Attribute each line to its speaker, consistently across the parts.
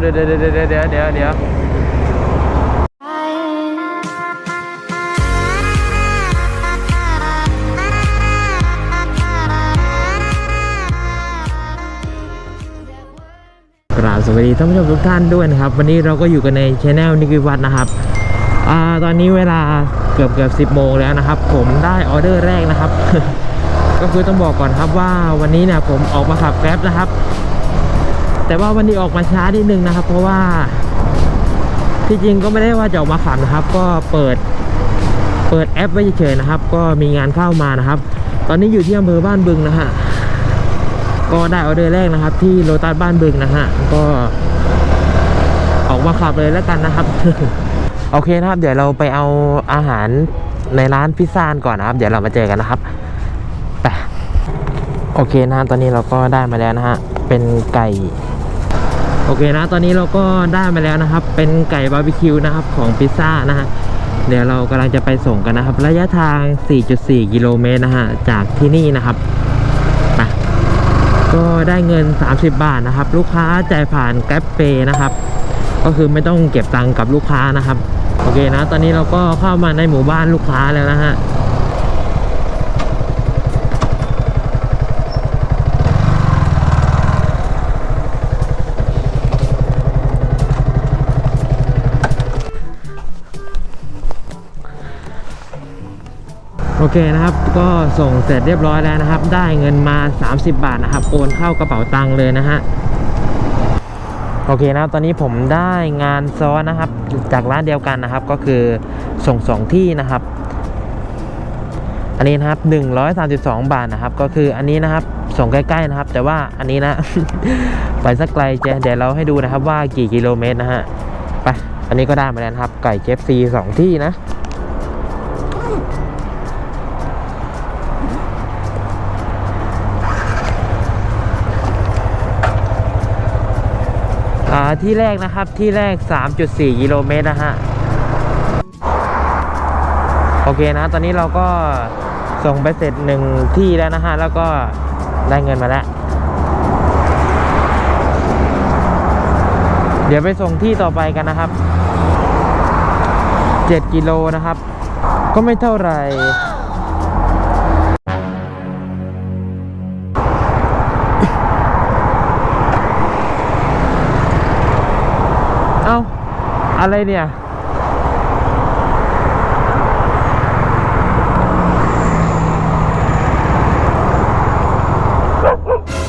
Speaker 1: เดี๋ยวเดี๋ยวเดี๋ยวเดี๋ยวเดี๋ยวเดี๋ยวกราบสวัสดีท่านผู้ชมทุกท่านด้วยนะครับ วันนี้เราก็อยู่กันในช anel นิกิวัฒน์นะครับอ่าตอนนี้เวลาเกือบเกือบสิบโมงแล้วนะครับ ผมได้ออเดอร์แรกนะครับ ก็คือต้องบอกก่อนครับว่าวันนี้เนี่ยผมออกมาขับแกร็บนะครับ แต่ว่าวันนี้ออกมาช้านิดนึงนะครับ เพราะว่าที่จริงก็ไม่ได้ว่าจะออกมาขับนะครับ ก็เปิดเปิดแอปไว้เฉยๆนะครับ ก็มีงานเข้ามานะครับ ตอนนี้อยู่ที่อำเภอบ้านบึงนะฮะก็ได้ออเดอร์แรกนะครับ ที่โลตัสบ้านบึงนะฮะก็ ออกมาขับเลยแล้วกันนะครับ โอเคนะครับ เดี๋ยวเราไปเอาอาหารในร้านพิซซ่าก่อนนะครับ เดี๋ยวเรามาเจอกันนะครับไปโอเคนะฮะตอนนี้เราก็ได้มาแล้วนะฮะเป็นไก่ โอเคนะ ตอนนี้เราก็ได้มาแล้วนะครับ เป็นไก่บาร์บีคิวนะครับของพิซซ่านะฮะ เดี๋ยวเรากำลังจะไปส่งกันนะครับ ระยะทาง 4.4 กิโลเมตรนะฮะ จากที่นี่นะครับไปก็ได้เงิน 30 บาทนะครับ ลูกค้าจ่ายผ่านแกร็บเปนะครับ ก็คือไม่ต้องเก็บตังค์กับลูกค้านะครับ โอเคนะ ตอนนี้เราก็เข้ามาในหมู่บ้านลูกค้าแล้วนะฮะ อเคนะครับ ก็ส่งเสร็จเรียบร้อยแล้วนะครับ ได้เงินมา 30 บาทนะครับ โอนเข้ากระเป๋าตังค์เลยนะฮะโอเคนะครับตอนนี้ผมได้งานซ้อนนะครับ จากร้านเดียวกันนะครับ ก็คือส่งสองที่นะครับ อันนี้นะครับ132 บาทนะครับ ก็คืออันนี้นะครับส่งใกล้ๆนะครับ แต่ว่าอันนี้นะ ไปสักไกลเจเดี๋ยวเราให้ดูนะครับว่ากี่กิโลเมตรนะฮะไปอันนี้ก็ได้มาแล้วนครับไก่เจฟซีสองที่นะ ที่แรกนะครับที่แรก 3.4กิโลเมตรนะฮะโอเคนะ ตอนนี้เราก็ส่งไปเสร็จหนึ่งที่แล้วนะฮะ แล้วก็ได้เงินมาแล้ว เดี๋ยวไปส่งที่ต่อไปกันนะครับ 7 กิโลนะครับ ก็ไม่เท่าไหร่ อะไรเนี่ย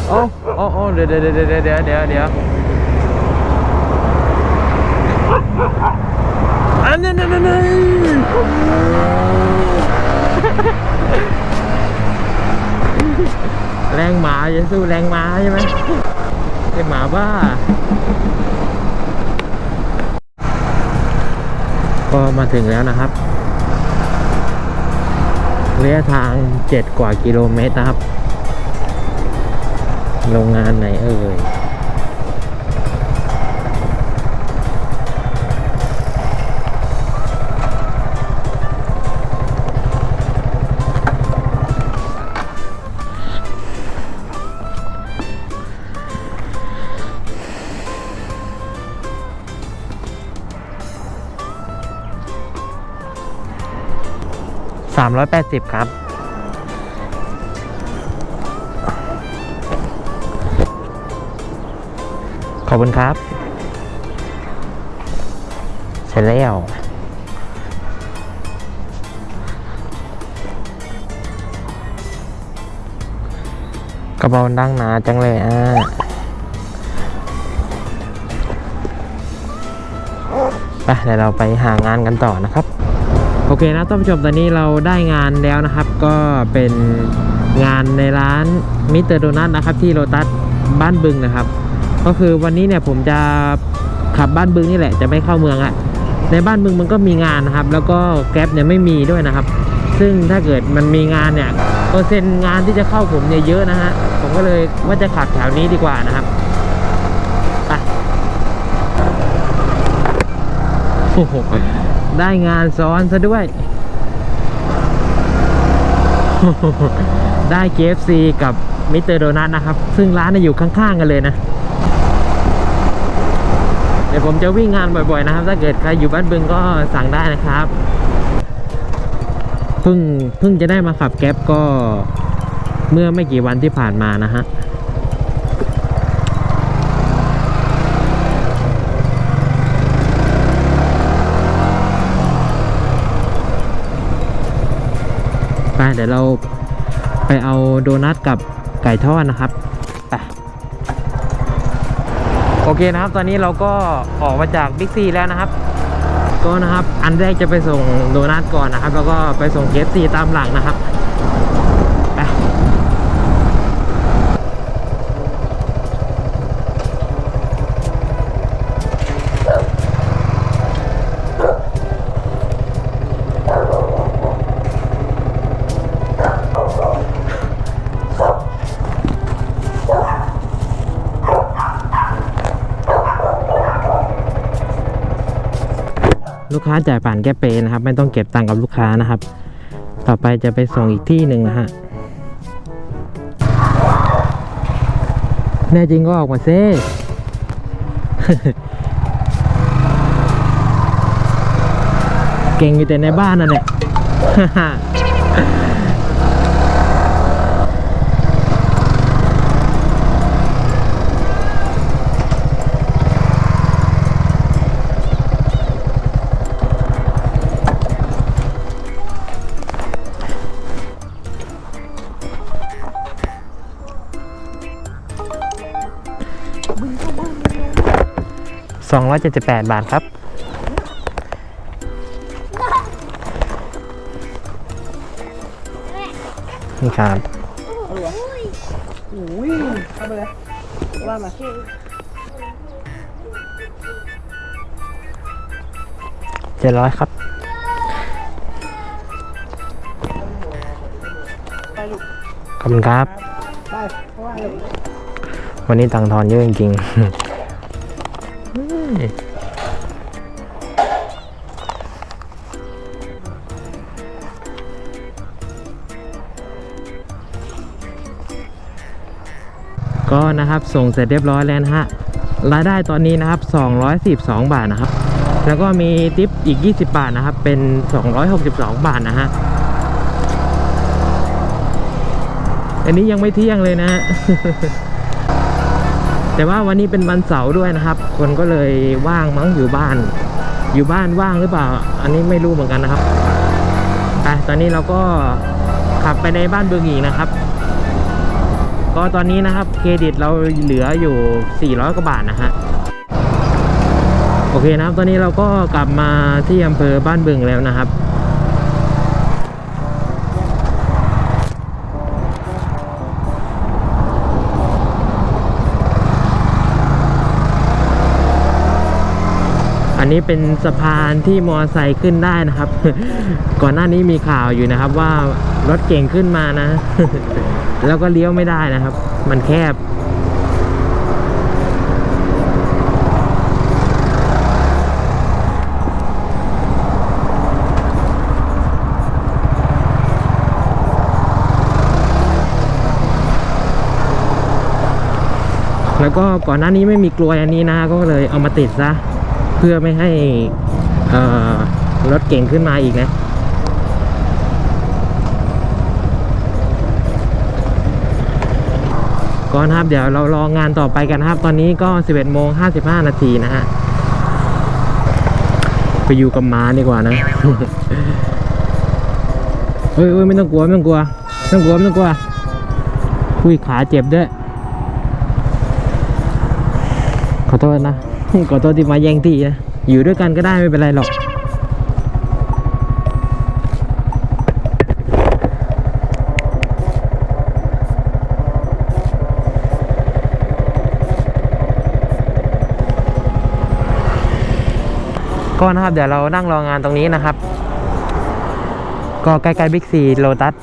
Speaker 1: โอ้โอ้โอ้เดี๋ยวเดี๋ยวเดี๋ยวเดี๋ยวเดี๋ยวเดี๋ยวเดี๋ยวอันนั้นนั่นนั่นแรงหมาจะสู้แรงหมาใช่ไหมไอหมาบ้า ก็มาถึงแล้วนะครับระยะทาง7กว่ากิโลเมตรนะครับ โรงงานไหนเอ่ย 380 ครับ ขอบคุณครับ เสร็จแล้วกระเป๋าดังหนาจังเลยอะไปเดี๋ยวเราไปหางานกันต่อนะครับ เคนะท่านผู้ชมตอนนี้เราได้งานแล้วนะครับ ก็เป็นงานในร้านมิสเตอร์โดนัทนะครับ ที่โลตัสบ้านบึงนะครับ ก็คือวันนี้เนี่ยผมจะขับบ้านบึงนี่แหละจะไม่เข้าเมืองอะในบ้านบึงมันก็มีงานนะครับ แล้วก็แก๊ปเนี่ยไม่มีด้วยนะครับ ซึ่งถ้าเกิดมันมีงานเนี่ยเปอร์เซ็นต์งานที่จะเข้าผมเนี่ยเยอะนะฮะผมก็เลยว่าจะขับแถวนี้ดีกว่านะครับไปโอ้โห ได้งานซ้อนซะด้วย ได้ KFC กับมิสเตอร์โดนัทนะครับ ซึ่งร้านเนี่ยอยู่ข้างๆกันเลยนะ เดี๋ยวผมจะวิ่งงานบ่อยๆนะครับ ถ้าเกิดใครอยู่บ้านบึงก็สั่งได้นะครับ เพิ่งเพิ่งจะได้มาขับแก๊ปก็เมื่อไม่กี่วันที่ผ่านมานะฮะ เดี๋ยวเราไปเอาโดนัทกับไก่ทอดนะครับไปโอเคนะครับ ตอนนี้เราก็ออกมาจากบิ๊กซีแล้วนะครับ ก็นะครับ อันแรกจะไปส่งโดนัทก่อนนะครับ แล้วก็ไปส่งเคฟซีตามหลังนะครับ ค้าจ่ายผ่านแก้เปนะครับ ไม่ต้องเก็บตังค์กับลูกค้านะครับ ต่อไปจะไปส่งอีกที่หนึ่งนะฮะแน่จริงก็ออกมาเซ่เก่งอยู่แต่ในบ้านนั่นแหละ สองร้อยเจ็ดสิบแปดบาทครับ นี่ครับ
Speaker 2: อุ้ยเข้าไปเลยว่ามา
Speaker 1: เจ็ดร้อยครับขอบคุณครับ
Speaker 2: วั
Speaker 1: นนี้ตังทอนเยอะจริงๆ ก็นะครับส่งเสร็จเรียบร้อยแล้วนะฮะรายได้ตอนนี้นะครับ212บาทนะครับ แล้วก็มีทิปอีก 20 บาทนะครับ เป็น 262 บาทนะฮะอันนี้ยังไม่เที่ยงเลยนะฮะ แต่ว่าวันนี้เป็นวันเสาร์ด้วยนะครับ คนก็เลยว่างมั้งอยู่บ้าน อยู่บ้านว่างหรือเปล่า อันนี้ไม่รู้เหมือนกันนะครับไปตอนนี้เราก็ขับไปในบ้านเบืองอีกนะครับ ก็ตอนนี้นะครับเครดิตเราเหลืออยู่ 400กว่าบาทนะฮะโอเคนะครับ ตอนนี้เราก็กลับมาที่อำเภอบ้านบึงแล้วนะครับ นนี้เป็นสะพานที่มอไซค์ขึ้นได้นะครับ ก่อนหน้านี้มีข่าวอยู่นะครับว่ารถเก่งขึ้นมานะ แล้วก็เลี้ยวไม่ได้นะครับ มันแคบแล้วก็ก่อนหน้านี้ไม่มีกลวยอันนี้นะก็เลยเอามาติดซะ เพื่อไม่ให้รถเก่งขึ้นมาอีกนะก่อนะครับเดี๋ยวเรารองานต่อไปกันนะครับ ตอนนี้ก็ 11โมง55 นาทีนะฮะ ไปอยู่กับม้าดีกว่านะเฮ้ยเฮ้ยไม่ต้องกลัวไม่ต้องกลัวไม่ต้องกลัวไม่ต้องกลัวคุยขาเจ็บด้วย ขอโทษนะ ขอโทษที่มาแย่งที่นะ อยู่ด้วยกันก็ได้ไม่เป็นไรหรอกก็นะครับเดี๋ยวเรานั่งรองานตรงนี้นะครับ ก็ใกล้ๆบิ๊กซีโลตัส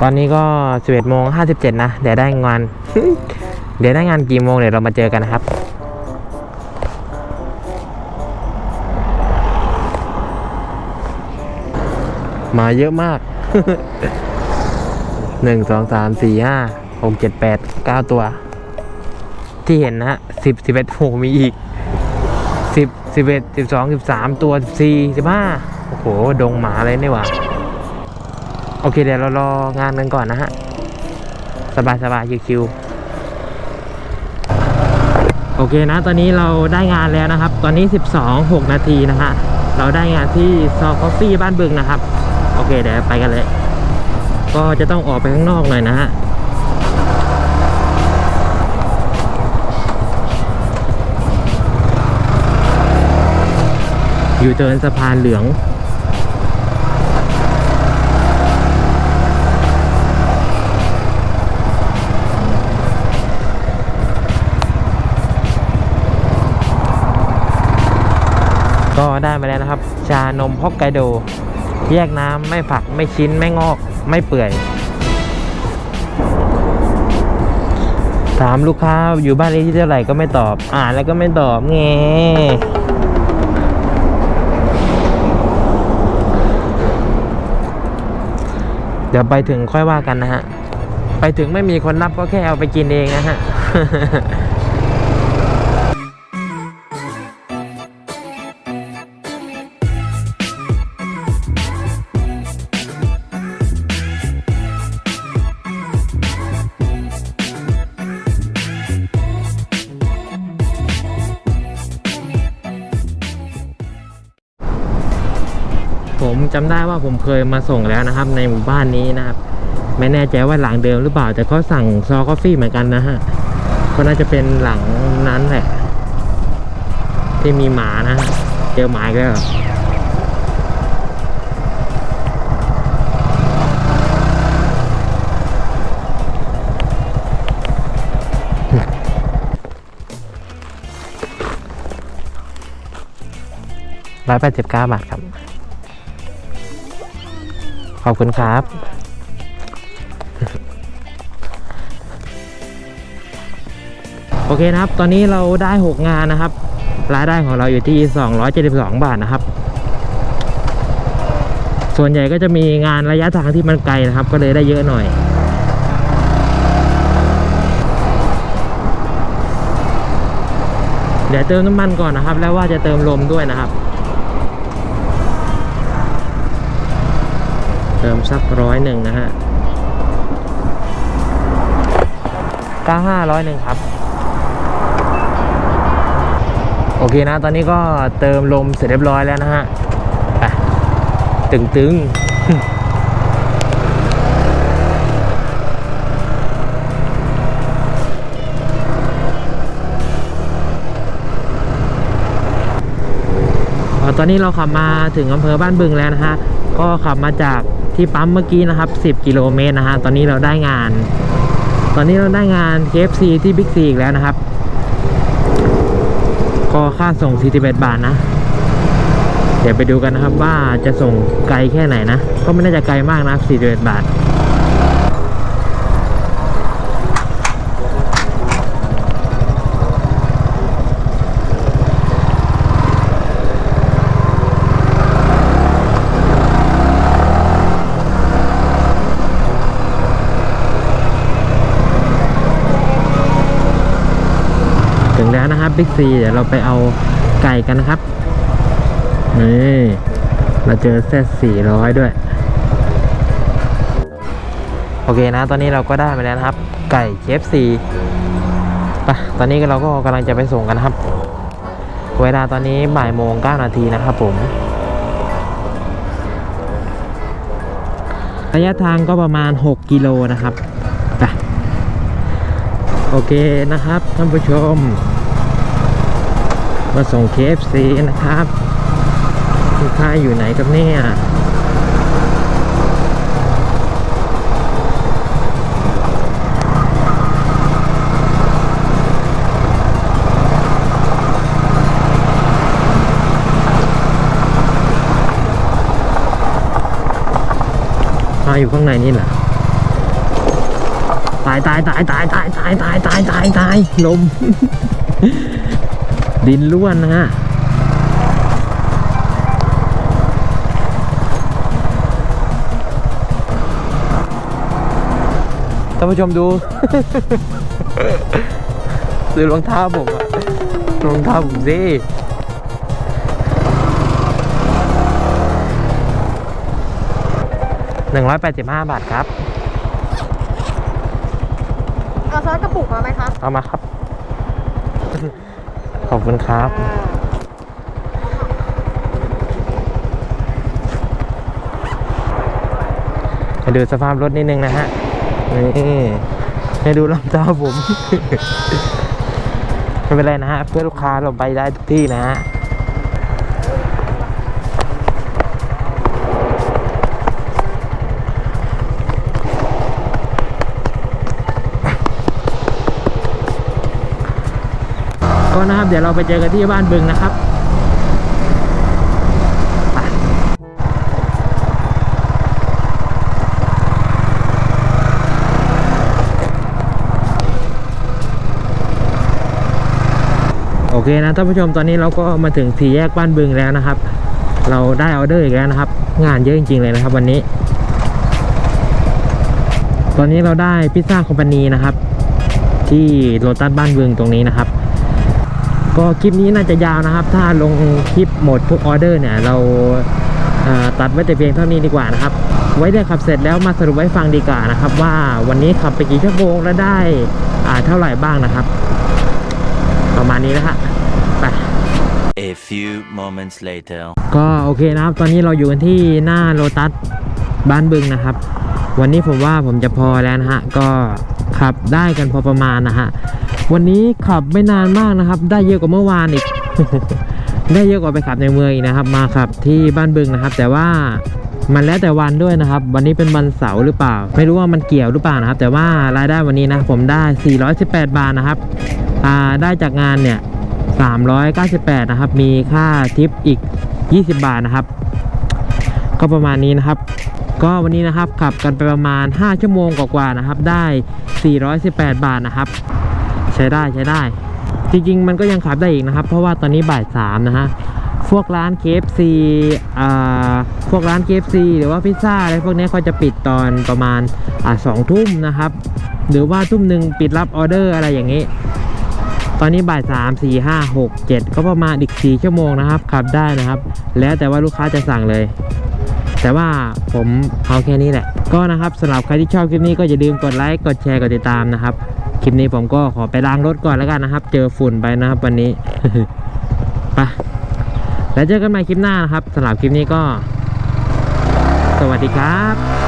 Speaker 1: ตอนนี้ก็ 11โมง57 นะ เดี๋ยวได้งาน เดี๋ยวได้งานกี่โมงเดี๋ยวเรามาเจอกันนะครับมาเยอะมากหนึ่งสองสามสี่ห้าหกเจ็ดแปดเก้าตัว ที่เห็นนะฮะสิบสิบเอ็ดโอ้โหมีอีกสิบสิบเอ็ดสิบสองสิบสามตัวสิบสี่สิบห้าโอ้โห ดงหมาเลยนี่หว่า โอเคเดี๋ยวเรารองานกันก่อนนะฮะ สบายสบายคิวๆ โอเคนะ ตอนนี้เราได้งานแล้วนะครับ ตอนนี้ 12 6 นาทีนะฮะ เราได้งานที่ซอคอฟฟี่บ้านบึงนะครับ โอเค เดี๋ยวไปกันเลย ก็จะต้องออกไปข้างนอกหน่อยนะฮะอยู่เทินสะพานเหลือง ก็ได้มาแล้วนะครับ ชานมฮอกไกโด แยกน้ำไม่ผักไม่ชิ้นไม่งอก ไม่เปื่อย ถามลูกค้าอยู่บ้านเลขที่เท่าไหร่ก็ไม่ตอบ อ่านแล้วก็ไม่ตอบแงเดี๋ยวไปถึงค่อยว่ากันนะฮะ ไปถึงไม่มีคนรับก็แค่เอาไปกินเองนะฮะ จำได้ว่าผมเคยมาส่งแล้วนะครับ ในหมู่บ้านนี้นะครับ ไม่แน่ใจว่าหลังเดิมหรือเปล่า แต่เขาสั่งซอคอฟฟี่เหมือนกันนะฮะก็น่าจะเป็นหลังนั้นแหละ ที่มีหมานะฮะเจอหมาอีกแล้วร้อยแปดสิบเก้าบาทครับ ขอบคุณครับโอเคนะครับ ตอนนี้เราได้ 6 งานนะครับ รายได้ของเราอยู่ที่ 272 บาทนะครับ ส่วนใหญ่ก็จะมีงานระยะทางที่มันไกลนะครับ ก็เลยได้เยอะหน่อย เดี๋ยวเติมน้ำมันก่อนนะครับ แล้วว่าจะเติมลมด้วยนะครับ เติมสักร้อยหนึ่งนะฮะก้าห้าร้อยหนึ่งครับ โอเคนะ ตอนนี้ก็เติมลมเสร็จเรียบร้อยแล้วนะฮะไปตึงตึงตอนนี้เราขับมาถึงอำเภอบ้านบึงแล้วนะฮะ ก็ขับมาจาก ที่ปั๊มเมื่อกี้นะครับ 10 กิโลเมตรนะฮะตอนนี้เราได้งาน ตอนนี้เราได้งาน KFC ที่บิ๊กซีอีกแล้วนะครับ ก็ค่าส่ง 41 บาทนะ เดี๋ยวไปดูกันนะครับว่าจะส่งไกลแค่ไหนนะ ก็ไม่น่าจะไกลมากนะ41 บาท ถึงแล้วนะครั บิ๊กซีเดี๋ยวเราไปเอาไก่กันนะครับ นี่เราเจอเซตสี่ร้อยด้วย โอเคนะ ตอนนี้เราก็ได้มาแล้วนะครับ ไก่เคฟซีไปตอนนี้เราก็กำลังจะไปส่งกันครับ เวลาตอนนี้บ่ายโมงเก้านาทีนะครับผม ระยะทางก็ประมาณ 6 กิโลนะครับไปโอเคนะครับท่านผู้ชม มาส่ง KFC นะครับลูกค้าอยู่ไหนครับเนี่ยมาอยู่ข้างในนี่แหละตายตายตายตายตายตายตายตายตายตายลม ดินล้วนนะฮะท่านผู้ชมดู ซื้อรองเท้าผมอะรองเท้าผมสิหนึ่งร้อยแปดสิบห้าบาทครับ
Speaker 2: เอาซอสกระปุกมาไหมคะ
Speaker 1: เอามาครับ ขอบคุณครับ ให้ดูสภาพรถนิดนึงนะฮะ นี่ให้ดูลำเจ้าผม ไม่เป็นไรนะฮะ เพื่อลูกค้าเราไปได้ทุกที่นะฮะ ก็นะครับเดี๋ยวเราไปเจอกันที่บ้านบึงนะครับโอเคนะท่านผู้ชมตอนนี้เราก็มาถึงสี่แยกบ้านบึงแล้วนะครับ เราได้ออเดอร์อีกแล้วนะครับ งานเยอะจริงๆเลยนะครับ วันนี้ ตอนนี้เราได้พิซซ่าคอมพานีนะครับ ที่โรตัสบ้านบึงตรงนี้นะครับ ก็คลิปนี้น่าจะยาวนะครับ ถ้าลงคลิปหมดทุกออเดอร์เนี่ย เราเอ่อตัดไว้แต่เพียงเท่านี้ดีกว่านะครับ ไว้ได้ขับเสร็จแล้วมาสรุปไว้ฟังดีกว่านะครับ ว่าวันนี้ขับไปกี่ชั่วโมงแล้วได้อ่าเท่าไหร่บ้างนะครับ ประมาณนี้นะฮะไป
Speaker 3: A few moments later.
Speaker 1: ก็โอเคนะครับ ตอนนี้เราอยู่กันที่หน้าโลตัสบ้านบึงนะครับ วันนี้ผมว่าผมจะพอแล้วนะฮะก็ ขับได้กันพอประมาณนะฮะวันนี้ขับไม่นานมากนะครับ ได้เยอะกว่าเมื่อวานอีก ได้เยอะกว่าไปขับในเมืองอีกนะครับ มาขับที่บ้านบึงนะครับ แต่ว่ามันแล้วแต่วันด้วยนะครับ วันนี้เป็นวันเสาร์หรือเปล่า ไม่รู้ว่ามันเกี่ยวหรือเปล่านะครับ แต่ว่ารายได้วันนี้นะผมได้ 418 บาทนะครับได้จากงานเนี่ย398 นะครับ มีค่าทิปอีก 20 บาทนะครับ ก็ประมาณนี้นะครับ ก็วันนี้นะครับขับกันไปประมาณ 5 ชั่วโมงกว่าๆนะครับ ได้ 418 บาทนะครับ ใช้ได้ใช้ได้ จริงๆ มันก็ยังขับได้อีกนะครับ เพราะว่าตอนนี้บ่าย3นะฮะพวกร้าน KFC อ่าพวกร้าน KFC หรือว่าพิซซ่าอะไรพวกนี้เขาจะปิดตอนประมาณอ่าสองทุ่มนะครับ หรือว่าทุ่มหนึ่งปิดรับออเดอร์อะไรอย่างนี้ ตอนนี้บ่ายสามสี่ห้าหกเจ็ดก็ประมาณอีกสี่ชั่วโมงนะครับขับได้นะครับ แล้วแต่ว่าลูกค้าจะสั่งเลย แต่ว่าผมเอาแค่นี้แหละ ก็นะครับสำหรับใครที่ชอบคลิปนี้ก็อย่าลืมกดไลค์กดแชร์กดติดตามนะครับ คลิปนี้ผมก็ขอไปล้างรถก่อนแล้วกันนะครับ เจอฝุ่นไปนะครับวันนี้ไปแล้วเจอกันใหม่คลิปหน้านะครับสำหรับคลิปนี้ก็ สวัสดีครับ